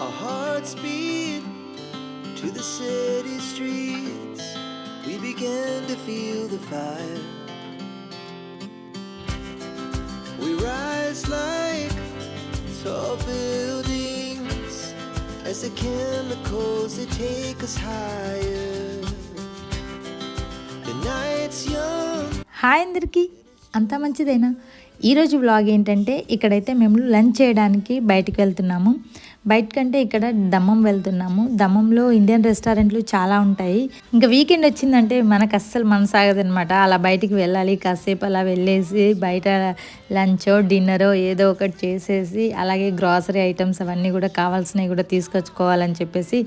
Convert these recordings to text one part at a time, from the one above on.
Our hearts beat to the city streets. We began to feel the fire. We rise like tall buildings as the chemicals they take us higher. The night's young. Hi అందరికీ అంతా మంచిదేనా ఈరోజు blog ఏంటంటే ఇక్కడైతే మేము lunch చేయడానికి బయటకు వెళ్తున్నాము బయట కంటే ఇక్కడ దమ్మం వెళ్తున్నాము. దమ్మంలో ఇండియన్ రెస్టారెంట్లు చాలా ఉంటాయి. ఇంకా వీకెండ్ వచ్చిందంటే మనకు అస్సలు మనసాగదనమాట అలా బయటికి వెళ్ళాలి కాసేపు అలా వెళ్ళేసి బయట లంచో డిన్నరో ఏదో ఒకటి చేసేసి అలాగే గ్రాసరీ ఐటమ్స్ అవన్నీ కూడా కావాల్సినవి కూడా తీసుకొచ్చుకోవాలని చెప్పేసి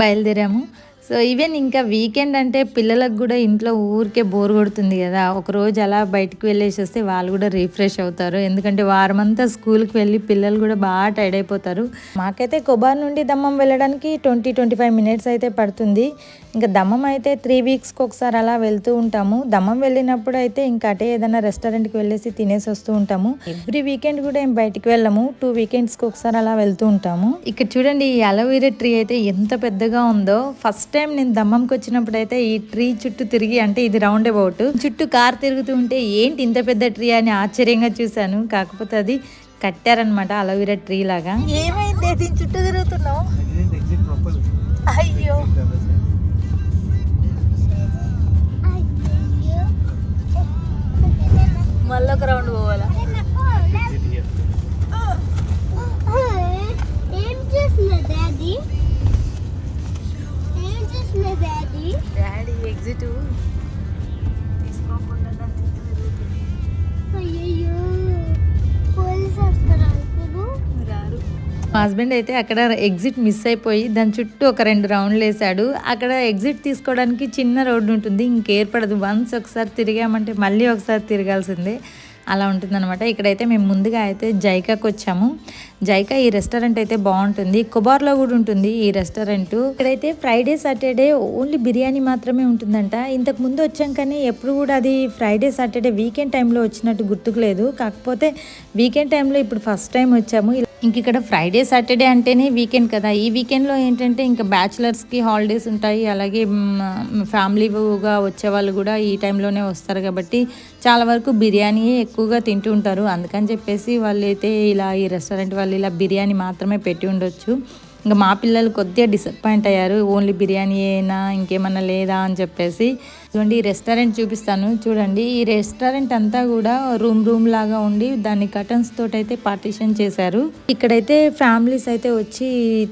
బయలుదేరాము. సో ఈవెన్ ఇంకా వీకెండ్ అంటే పిల్లలకు కూడా ఇంట్లో ఊరికే బోర్ కొడుతుంది కదా. ఒక రోజు అలా బయటకు వెళ్ళేసి వస్తే వాళ్ళు కూడా రీఫ్రెష్ అవుతారు. ఎందుకంటే వారమంతా స్కూల్కి వెళ్ళి పిల్లలు కూడా బాగా టైర్డ్ అయిపోతారు. మాకైతే కొబార్ నుండి దమ్మం వెళ్ళడానికి ట్వంటీ ట్వంటీ ఫైవ్ మినిట్స్ అయితే పడుతుంది. ఇంకా దమ్మం అయితే త్రీ వీక్స్కి ఒకసారి అలా వెళ్తూ ఉంటాము. దమ్మం వెళ్ళినప్పుడు అయితే ఇంకా అటే ఏదైనా రెస్టారెంట్కి వెళ్ళేసి తినేసి వస్తూ ఉంటాము. ఎవ్రీ వీకెండ్ కూడా ఏం బయటికి వెళ్ళము. టూ వీకెండ్స్కి ఒకసారి అలా వెళ్తూ ఉంటాము. ఇక్కడ చూడండి ఈ అలోవెరా ట్రీ అయితే ఎంత పెద్దగా ఉందో. ఫస్ట్ టైం నేను దమ్మంకి వచ్చినప్పుడు అయితే ఈ ట్రీ చుట్టూ తిరిగి అంటే ఇది రౌండ్ అబౌట్ చుట్టూ కార్ తిరుగుతూ ఉంటే ఏంటి ఇంత పెద్ద ట్రీ అని ఆశ్చర్యంగా చూశాను. కాకపోతే అది కట్టారనమాట అలోవెరా ట్రీ లాగా. ఏమైంది? దీని చుట్టూ తిరుగుతున్నావు? అయ్యో. మళ్ళీ ఒక రౌండ్ పోవాలా మా హస్బెండ్ అయితే అక్కడ ఎగ్జిట్ మిస్ అయిపోయి దాని చుట్టూ ఒక రెండు రౌండ్లు వేసాడు అక్కడ ఎగ్జిట్ తీసుకోవడానికి చిన్న రోడ్డు ఉంటుంది. ఇంకేర్పడదు. వన్స్ ఒకసారి తిరిగామంటే మళ్ళీ ఒకసారి తిరగాల్సిందే. అలా ఉంటుందన్నమాట. ఇక్కడైతే మేము ముందుగా అయితే జైకాకి వచ్చాము. జైకా ఈ రెస్టారెంట్ అయితే బాగుంటుంది. కుబార్లో కూడా ఉంటుంది ఈ రెస్టారెంట్. ఇక్కడైతే ఫ్రైడే సాటర్డే ఓన్లీ బిర్యానీ మాత్రమే ఉంటుందంట. ఇంతకు ముందు వచ్చాం కానీ ఎప్పుడు కూడా అది ఫ్రైడే సాటర్డే వీకెండ్ టైంలో వచ్చినట్టు గుర్తుకులేదు. కాకపోతే వీకెండ్ టైంలో ఇప్పుడు ఫస్ట్ టైం వచ్చాము. ఇంక ఇక్కడ ఫ్రైడే సాటర్డే అంటేనే వీకెండ్ కదా. ఈ వీకెండ్లో ఏంటంటే ఇంకా బ్యాచిలర్స్కి హాలిడేస్ ఉంటాయి. అలాగే ఫ్యామిలీగా వచ్చే వాళ్ళు కూడా ఈ టైంలోనే వస్తారు కాబట్టి చాలా వరకు బిర్యానీ ఎక్కువగా తింటూ ఉంటారు. అందుకని చెప్పేసి వాళ్ళు అయితే ఇలా ఈ రెస్టారెంట్ వాళ్ళు ఇలా బిర్యానీ మాత్రమే పెట్టి ఉండొచ్చు. ఇంకా మా పిల్లలు కొద్దిగా డిసప్పాయింట్ అయ్యారు. ఓన్లీ బిర్యానీ అయినా ఇంకేమన్నా లేదా? అని చెప్పేసి చూడండి ఈ రెస్టారెంట్ చూపిస్తాను. చూడండి ఈ రెస్టారెంట్ అంతా కూడా రూమ్ రూమ్ లాగా ఉండి దాన్ని కటన్స్ తోటి అయితే పార్టీషన్ చేశారు. ఇక్కడైతే ఫ్యామిలీస్ అయితే వచ్చి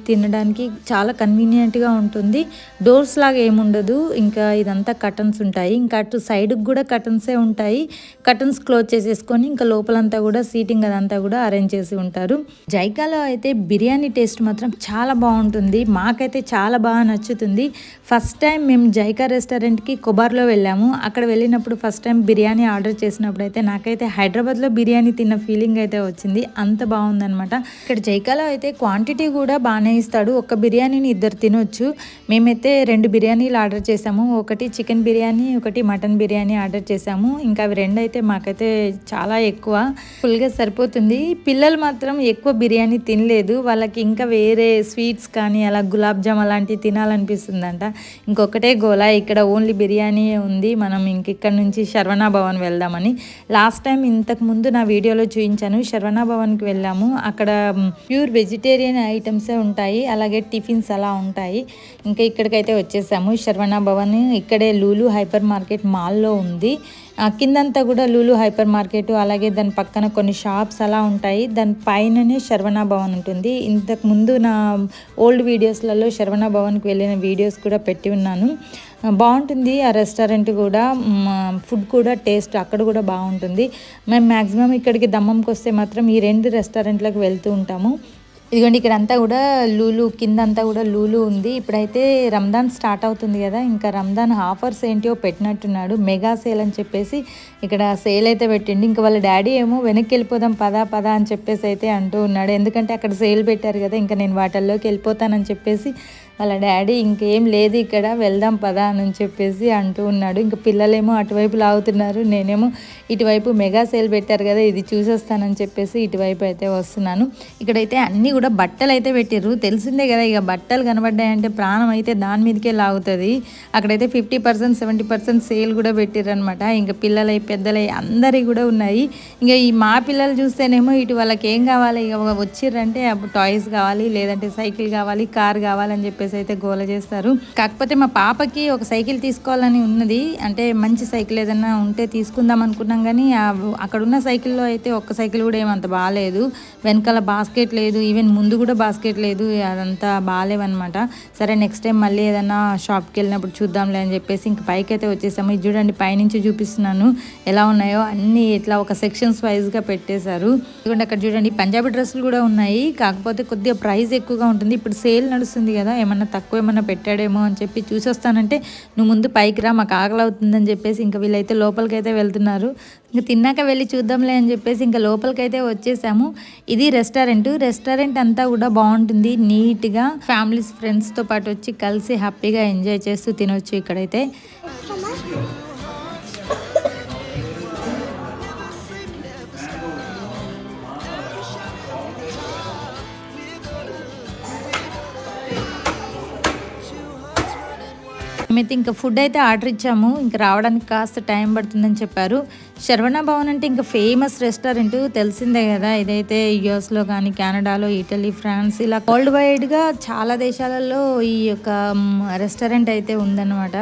తినడానికి చాలా కన్వీనియంట్గా ఉంటుంది. డోర్స్ లాగా ఏముండదు. ఇంకా ఇదంతా కటన్స్ ఉంటాయి. ఇంకా అటు సైడ్ కూడా కటన్సే ఉంటాయి. కటన్స్ క్లోజ్ చేసేసుకొని ఇంకా లోపలంతా కూడా సీటింగ్ అదంతా కూడా అరేంజ్ చేసి ఉంటారు. జైకాలో అయితే బిర్యానీ టేస్ట్ మాత్రం చాలా బాగుంటుంది. మాకైతే చాలా బాగా నచ్చుతుంది. ఫస్ట్ టైం మేము జైకా రెస్టారెంట్కి కార్లో వెళ్ళాము. అక్కడ వెళ్ళినప్పుడు ఫస్ట్ టైం బిర్యానీ ఆర్డర్ చేసినప్పుడు అయితే నాకైతే హైదరాబాద్లో బిర్యానీ తిన్న ఫీలింగ్ అయితే వచ్చింది. అంత బాగుందనమాట ఇక్కడ జైకాలో అయితే క్వాంటిటీ కూడా బాగానే ఇస్తాడు. ఒక బిర్యానీని ఇద్దరు తినొచ్చు. మేమైతే రెండు బిర్యానీలు ఆర్డర్ చేసాము ఒకటి చికెన్ బిర్యానీ ఒకటి మటన్ బిర్యానీ ఆర్డర్ చేసాము ఇంకా అవి రెండు అయితే మాకైతే చాలా ఎక్కువ. ఫుల్గా సరిపోతుంది. పిల్లలు మాత్రం ఎక్కువ బిర్యానీ తినలేదు. వాళ్ళకి ఇంకా వేరే స్వీట్స్ కానీ అలా గులాబ్ జామ్ అలాంటివి తినాలనిపిస్తుందంట. ఇంకొకటే గోలా ఇక్కడ ఓన్లీ బిర్యానీ ఉంది. మనం ఇంక ఇక్కడ నుంచి శర్వణ భవన్ వెళ్దామని. లాస్ట్ టైం ఇంతకు ముందు నా వీడియోలో చూపించాను. శర్వణ భవన్కి వెళ్ళాము. అక్కడ ప్యూర్ వెజిటేరియన్ ఐటమ్సే ఉంటాయి. అలాగే టిఫిన్స్ అలా ఉంటాయి. ఇంకా ఇక్కడికైతే వచ్చేసాము. శర్వణ భవన్ ఇక్కడే లూలు హైపర్ మార్కెట్ మాల్లో ఉంది. కిందంతా కూడా లూలు హైపర్ మార్కెట్ అలాగే దాని పక్కన కొన్ని షాప్స్ అలా ఉంటాయి. దాని పైననే శర్వణ భవన్ ఉంటుంది. ఇంతకు ముందు నా ఓల్డ్ వీడియోస్లలో శర్వణ భవన్కి వెళ్ళిన వీడియోస్ కూడా పెట్టి ఉన్నాను. బాగుంటుంది. ఆ రెస్టారెంట్ కూడా ఫుడ్ కూడా టేస్ట్ అక్కడ కూడా బాగుంటుంది. మేము మ్యాక్సిమం ఇక్కడికి దమ్మంకి వస్తే మాత్రం ఈ రెండు రెస్టారెంట్లకు వెళ్తూ ఉంటాము. ఇదిగోండి ఇక్కడ అంతా కూడా లూలు కింద అంతా కూడా లూలు ఉంది. ఇప్పుడైతే రంజాన్ స్టార్ట్ అవుతుంది కదా ఇంకా రంజాన్ ఆఫర్స్ ఏంటో పెట్టినట్టున్నాడు. మెగా సేల్ అని చెప్పేసి ఇక్కడ సేల్ అయితే పెట్టిండు. ఇంకా వాళ్ళ డాడీ ఏమో వెనక్కి వెళ్ళిపోదాం పదా పదా అని చెప్పేసి అయితే అంటూ ఉన్నాడు. ఎందుకంటే అక్కడ సేల్ పెట్టారు కదా ఇంకా నేను వాటల్లోకి వెళ్ళిపోతానని చెప్పేసి వాళ్ళ డాడీ ఇంకేం లేదు ఇక్కడ వెళ్దాం పదా అని చెప్పేసి అంటూ ఉన్నాడు. ఇంకా పిల్లలేమో అటువైపు లాగుతున్నారు. నేనేమో ఇటువైపు మెగా సేల్ పెట్టారు కదా ఇది చూసేస్తానని చెప్పేసి ఇటువైపు అయితే వస్తున్నాను. ఇక్కడైతే అన్నీ కూడా బట్టలు అయితే పెట్టారు తెలిసిందే కదా ఇక బట్టలు కనబడ్డాయంటే ప్రాణం అయితే దాని మీదకే లాగుతుంది. అక్కడైతే fifty percent seventy percent sale కూడా పెట్టారనమాట ఇంకా పిల్లలై పెద్దలై అందరి కూడా ఉన్నాయి. ఇంకా ఈ మా పిల్లలు చూస్తేనేమో ఇటు వాళ్ళకి ఏం కావాలి? ఇక వచ్చిర్రంటే టాయ్స్ కావాలి లేదంటే సైకిల్ కావాలి కార్ కావాలని చెప్పేసి అయితే గోల చేస్తారు. కాకపోతే మా పాపకి ఒక సైకిల్ తీసుకోవాలని ఉన్నది. అంటే మంచి సైకిల్ ఏదైనా ఉంటే తీసుకుందాం అనుకున్నాం కానీ అక్కడ ఉన్న సైకిల్లో అయితే ఒక్క సైకిల్ కూడా ఏమంత బాగాలేదు. వెనకాల బాస్కెట్ లేదు. ఈవెన్ ముందు కూడా బాస్కెట్ లేదు. అదంతా బాగాలేవన్నమాట. సరే నెక్స్ట్ టైం మళ్ళీ ఏదైనా షాప్కి వెళ్ళినప్పుడు చూద్దాంలే అని చెప్పేసి ఇంక పైకి అయితే వచ్చేసాము. ఇది చూడండి పైనుంచి చూపిస్తున్నాను. ఎలా ఉన్నాయో అన్ని ఇట్లా ఒక సెక్షన్స్ వైజ్గా పెట్టేశారు. ఇదిగోండి అక్కడ చూడండి పంజాబీ డ్రెస్సులు కూడా ఉన్నాయి. కాకపోతే కొద్దిగా ప్రైస్ ఎక్కువగా ఉంటుంది. ఇప్పుడు సేల్ నడుస్తుంది కదా ఏమన్నా తక్కువ ఏమన్నా పెట్టాడేమో అని చెప్పి చూసి వస్తానంటే నువ్వు ముందు పైకి రా మాకు ఆకలి అవుతుందని చెప్పేసి ఇంకా వీళ్ళైతే లోపలికి అయితే వెళ్తున్నారు. ఇంకా తిన్నాక వెళ్ళి చూద్దాంలే అని చెప్పేసి ఇంకా లోపలికి అయితే వచ్చేసాము. ఇది రెస్టారెంట్. రెస్టారెంట్ అంతా కూడా బాగుంటుంది. నీట్గా ఫ్యామిలీస్ ఫ్రెండ్స్తో పాటు వచ్చి కలిసి హ్యాపీగా ఎంజాయ్ చేస్తూ తినొచ్చు ఇక్కడైతే. మేమైతే ఇంకా ఫుడ్ అయితే ఆర్డర్ ఇచ్చాము. ఇంకా రావడానికి కాస్త టైం పడుతుందని చెప్పారు. శర్వణ భవన్ అంటే ఇంకా ఫేమస్ రెస్టారెంట్ తెలిసిందే కదా. ఇదైతే యుఎస్లో కానీ కెనడాలో ఇటలీ ఫ్రాన్స్ ఇలా వరల్డ్ వైడ్గా చాలా దేశాలలో ఈ యొక్క రెస్టారెంట్ అయితే ఉందన్నమాట.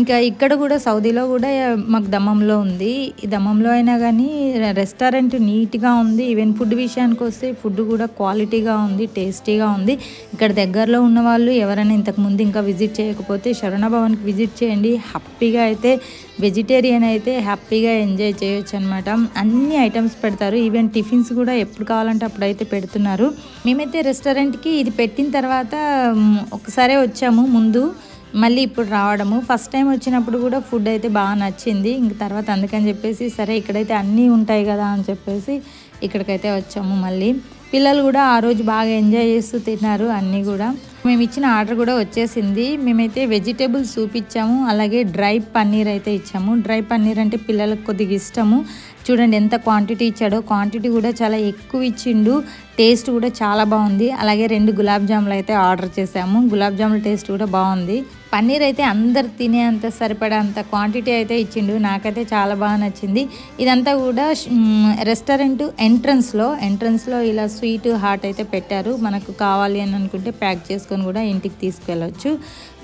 ఇంకా ఇక్కడ కూడా సౌదీలో కూడా మాకు దమ్మంలో ఉంది. ఈ దమ్మంలో అయినా కానీ రెస్టారెంట్ నీట్గా ఉంది. ఈవెన్ ఫుడ్ విషయానికి వస్తే ఫుడ్ కూడా క్వాలిటీగా ఉంది టేస్టీగా ఉంది. ఇక్కడ దగ్గరలో ఉన్న వాళ్ళు ఎవరైనా ఇంతకు ముందు ఇంకా విజిట్ చేయకపోతే శరణ భవన్కి విజిట్ చేయండి. హ్యాపీగా అయితే వెజిటేరియన్ అయితే హ్యాపీగా ఎంజాయ్ చేయొచ్చు అనమాట అన్ని ఐటమ్స్ పెడతారు. ఈవెన్ టిఫిన్స్ కూడా ఎప్పుడు కావాలంటే అప్పుడైతే పెడుతున్నారు. మేమైతే రెస్టారెంట్కి ఇది పెట్టిన తర్వాత ఒకసారే వచ్చాము ముందు. మళ్ళీ ఇప్పుడు రావడము. ఫస్ట్ టైం వచ్చినప్పుడు కూడా ఫుడ్ అయితే బాగా నచ్చింది. ఇంక తర్వాత అందుకని చెప్పేసి సరే ఇక్కడైతే అన్నీ ఉంటాయి కదా అని చెప్పేసి ఇక్కడికైతే వచ్చాము మళ్ళీ. పిల్లలు కూడా ఆ రోజు బాగా ఎంజాయ్ చేస్తూ తిన్నారు అన్నీ కూడా. మేము ఇచ్చిన ఆర్డర్ కూడా వచ్చేసింది. మేమైతే వెజిటేబుల్ సూప్ ఇచ్చాము అలాగే డ్రై పన్నీర్ అయితే ఇచ్చాము. డ్రై పన్నీర్ అంటే పిల్లలకు కొద్దిగా ఇష్టము. చూడండి ఎంత క్వాంటిటీ ఇచ్చాడో. క్వాంటిటీ కూడా చాలా ఎక్కువ ఇచ్చిండు. టేస్ట్ కూడా చాలా బాగుంది. అలాగే రెండు గులాబ్ జాములు అయితే ఆర్డర్ చేసాము గులాబ్ జాముల టేస్ట్ కూడా బాగుంది. పన్నీర్ అయితే అందరు తినే అంత సరిపడా అంత క్వాంటిటీ అయితే ఇచ్చిండు. నాకైతే చాలా బాగా నచ్చింది. ఇదంతా కూడా రెస్టారెంట్ ఎంట్రన్స్లో ఎంట్రన్స్లో ఇలా స్వీట్ హాట్ అయితే పెట్టారు. మనకు కావాలి అని అనుకుంటే ప్యాక్ చేసుకొని కూడా ఇంటికి తీసుకెళ్ళవచ్చు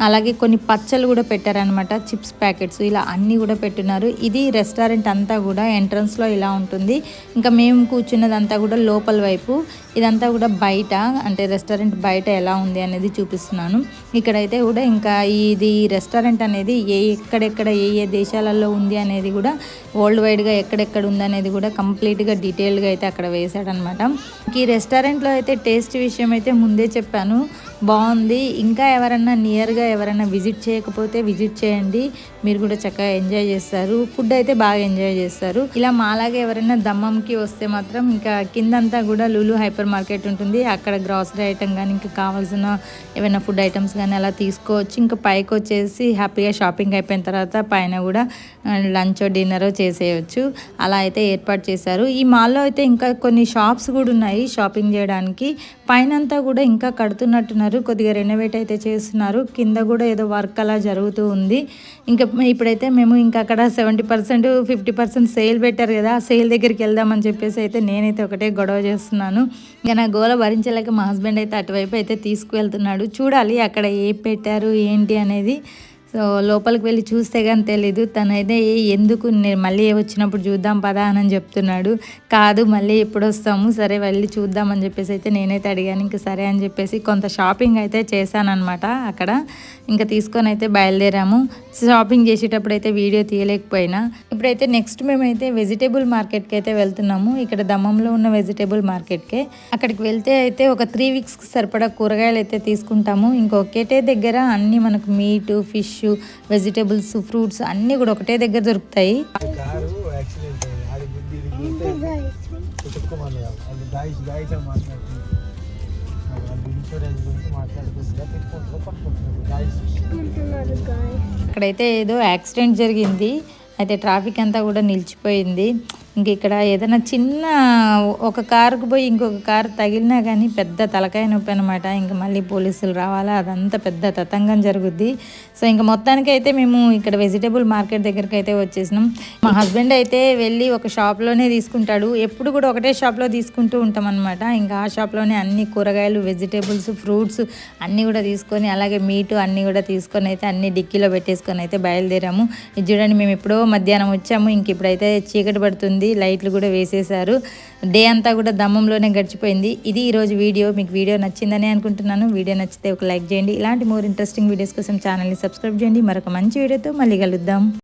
అలాగే కొన్ని పచ్చలు కూడా పెట్టారనమాట చిప్స్ ప్యాకెట్స్ ఇలా అన్నీ కూడా పెట్టున్నారు. ఇది రెస్టారెంట్ అంతా కూడా ఎంట్రన్స్లో ఇలా ఉంటుంది. ఇంకా మేము కూర్చున్నదంతా కూడా లోపల వైపు. ఇదంతా కూడా బయట అంటే రెస్టారెంట్ బయట ఎలా ఉంది అనేది చూపిస్తున్నాను. ఇక్కడైతే కూడా ఇంకా ఇది రెస్టారెంట్ అనేది ఏ ఎక్కడెక్కడ ఏ ఏ దేశాలలో ఉంది అనేది కూడా వరల్డ్ వైడ్గా ఎక్కడెక్కడ ఉంది అనేది కూడా కంప్లీట్గా డీటెయిల్గా అయితే అక్కడ వేశాడనమాట ఈ రెస్టారెంట్లో అయితే టేస్ట్ విషయం అయితే ముందే చెప్పాను. బాగుంది. ఇంకా ఎవరన్నా నియర్గా ఎవరైనా విజిట్ చేయకపోతే విజిట్ చేయండి. మీరు కూడా చక్కగా ఎంజాయ్ చేస్తారు. ఫుడ్ అయితే బాగా ఎంజాయ్ చేస్తారు. ఇలా మాలాగా ఎవరైనా దమ్మంకి వస్తే మాత్రం ఇంకా కిందంతా కూడా లులు హైపర్ మార్కెట్ ఉంటుంది. అక్కడ గ్రాసరీ ఐటమ్ కానీ ఇంకా కావాల్సిన ఏమైనా ఫుడ్ ఐటమ్స్ కానీ అలా తీసుకోవచ్చు. ఇంకా పైకి వచ్చేసి హ్యాపీగా షాపింగ్ అయిపోయిన తర్వాత పైన కూడా లంచ్ డిన్నర్ చేసేయచ్చు. అలా అయితే ఏర్పాటు చేశారు. ఈ మాల్లో అయితే ఇంకా కొన్ని షాప్స్ కూడా ఉన్నాయి షాపింగ్ చేయడానికి. పైన అంతా కూడా ఇంకా కడుతున్నట్టున్నారు. కొద్దిగా రెనోవేట్ అయితే చేస్తున్నారు. కింద కూడా ఏదో వర్క్ అలా జరుగుతూ ఉంది. ఇంకా ఇప్పుడైతే మేము ఇంకా అక్కడ seventy percent fifty percent sale పెట్టారు కదా ఆ సేల్ దగ్గరికి వెళ్దామని చెప్పేసి అయితే నేనైతే ఒకటే గొడవ చేస్తున్నాను. ఇంకా నా గోల భరించలేక మా హస్బెండ్ అయితే అటువైపు అయితే తీసుకువెళ్తున్నాడు. చూడాలి అక్కడ ఏ పెట్టారు ఏంటి అనేది సో లోపలికి వెళ్ళి చూస్తే కానీ తెలీదు. తనైతే "ఏ, ఎందుకు నేను మళ్ళీ వచ్చినప్పుడు చూద్దాం పదా అని చెప్తున్నాడు. కాదు మళ్ళీ ఎప్పుడు వస్తాము సరే వెళ్ళి చూద్దామని చెప్పేసి అయితే నేనైతే అడిగాను. ఇంకా సరే అని చెప్పేసి కొంత షాపింగ్ అయితే చేశానన్నమాట అక్కడ. ఇంకా తీసుకొని అయితే బయలుదేరాము. షాపింగ్ చేసేటప్పుడు అయితే వీడియో తీయలేకపోయినా. ఇప్పుడైతే నెక్స్ట్ మేమైతే వెజిటేబుల్ మార్కెట్కి అయితే వెళ్తున్నాము. ఇక్కడ దమ్మంలో ఉన్న వెజిటేబుల్ మార్కెట్కే. అక్కడికి వెళ్తే అయితే ఒక త్రీ వీక్స్కి సరిపడా కూరగాయలు అయితే తీసుకుంటాము. ఇంకొకటే దగ్గర అన్నీ మనకు మీటు ఫిష్ వెజిటేబుల్స్ ఫ్రూట్స్ అన్నీ కూడా ఒకటే దగ్గర దొరుకుతాయి. అక్కడైతే ఏదో యాక్సిడెంట్ జరిగింది. అయితే ట్రాఫిక్ అంతా కూడా నిలిచిపోయింది. ఇంక ఇక్కడ ఏదైనా చిన్న ఒక కారుకు పోయి ఇంకొక కారు తగిలినా కానీ పెద్ద తలకాయ నొప్పి అనమాట ఇంకా మళ్ళీ పోలీసులు రావాలా? అదంతా పెద్ద తతంగం జరుగుద్ది. సో ఇంకా మొత్తానికి అయితే మేము ఇక్కడ వెజిటేబుల్ మార్కెట్ దగ్గరికి అయితే వచ్చేసినాం. మా హస్బెండ్ అయితే వెళ్ళి ఒక షాప్లోనే తీసుకుంటాడు. ఎప్పుడు కూడా ఒకటే షాప్లో తీసుకుంటూ ఉంటాం అనమాట ఇంకా ఆ షాప్లోనే అన్ని కూరగాయలు వెజిటేబుల్స్ ఫ్రూట్స్ అన్నీ కూడా తీసుకొని అలాగే మీటు అన్నీ కూడా తీసుకొని అయితే అన్ని డిక్కీలో పెట్టేసుకొని అయితే బయలుదేరాము. ఇది చూడండి మేము ఎప్పుడో మధ్యాహ్నం వచ్చాము. ఇంక ఇప్పుడైతే చీకటి పడుతుంది. లైట్లు కూడా వేసేసారు డే అంతా కూడా దమ్మంలోనే గడిచిపోయింది. ఇది ఈరోజు వీడియో. మీకు వీడియో నచ్చిందని అనుకుంటున్నాను. వీడియో నచ్చితే ఒక లైక్ చేయండి. ఇలాంటి మోర్ ఇంట్రెస్టింగ్ వీడియోస్ కోసం ఛానల్ని సబ్స్క్రైబ్ చేయండి. మరొక మంచి వీడియోతో మళ్ళీ కలుద్దాం.